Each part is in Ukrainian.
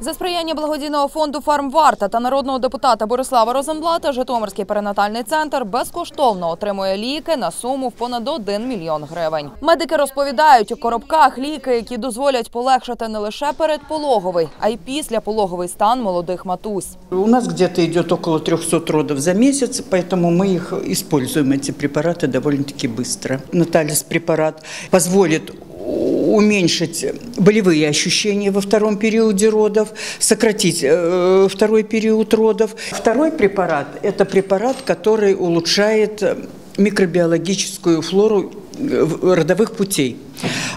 За сприяння благодійного фонду «Фармварта» та народного депутата Борислава Розенблата Житомирський перинатальний центр безкоштовно отримує ліки на суму в понад 1 мільйон гривень. Медики розповідають, у коробках ліки, які дозволять полегшити не лише передпологовий, а й післяпологовий стан молодих матусь. У нас где-то идет около 300 родов за месяц, поэтому мы их используем, эти препараты, довольно-таки быстро. Наталис препарат позволит уменьшить болевые ощущения во втором периоде родов, сократить э, второй период родов. Второй препарат – это препарат, который улучшает э, микробиологическую флору э, родовых путей.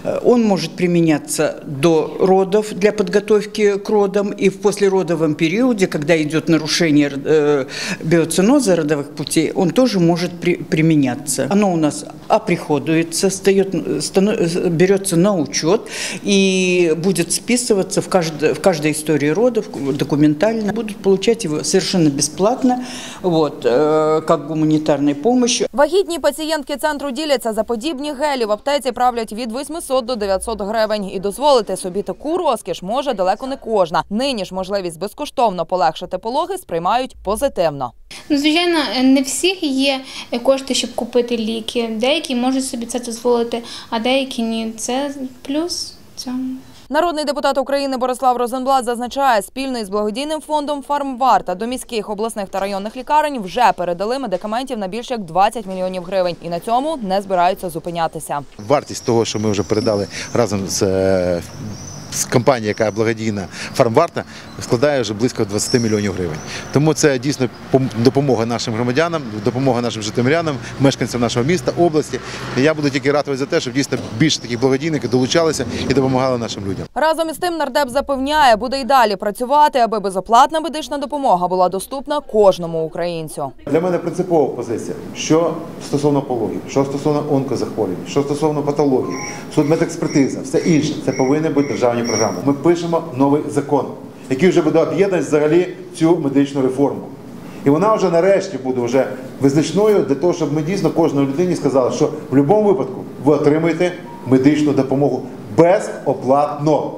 Э, Он может применяться до родов для подготовки к родам и в послеродовом периоде, когда идет нарушение биоциноза родовых путей, он тоже может при- применяться. Оно у нас оприходуется, встает, берется на учет и будет списываться в, кажд- в каждой истории родов документально. Будут получать его совершенно бесплатно, вот, э, как гуманитарной помощь. Вагітні пацієнтки центру діляться за подібні гелі. В аптеці правлять від 800 до 900 гривень. І дозволити собі таку розкіш може далеко не кожна. Нині ж можливість безкоштовно полегшити пологи сприймають позитивно. Ну, звичайно, не всіх є кошти, щоб купити ліки. Деякі можуть собі це дозволити, а деякі ні. Це плюс цьому. Народний депутат України Борислав Розенблат зазначає, спільно із благодійним фондом «Фармварта» до міських, обласних та районних лікарень вже передали медикаментів на більше як 20 мільйонів гривень. І на цьому не збираються зупинятися. Вартість того, що ми вже передали разом з, з компанією, яка благодійна фармварта, складає вже близько 20 мільйонів гривень. Тому це дійсно допомога нашим громадянам, допомога нашим житомирянам, мешканцям нашого міста, області. І я буду тільки ратувати за те, щоб дійсно більше таких благодійників долучалися і допомагали нашим людям. Разом із тим нардеп запевняє, буде й далі працювати, аби безоплатна медична допомога була доступна кожному українцю. Для мене принципова позиція, що стосовно пологів, що стосовно онкозахворювань, що стосовно патології, судмедекспертиза, все інше, це повинні бути державні програми. Ми пишемо новий закон, який вже буде об'єднати взагалі цю медичну реформу. І вона вже нарешті буде вже визначною для того, щоб ми дійсно кожної людині сказали, що в будь-якому випадку ви отримаєте медичну допомогу безоплатно.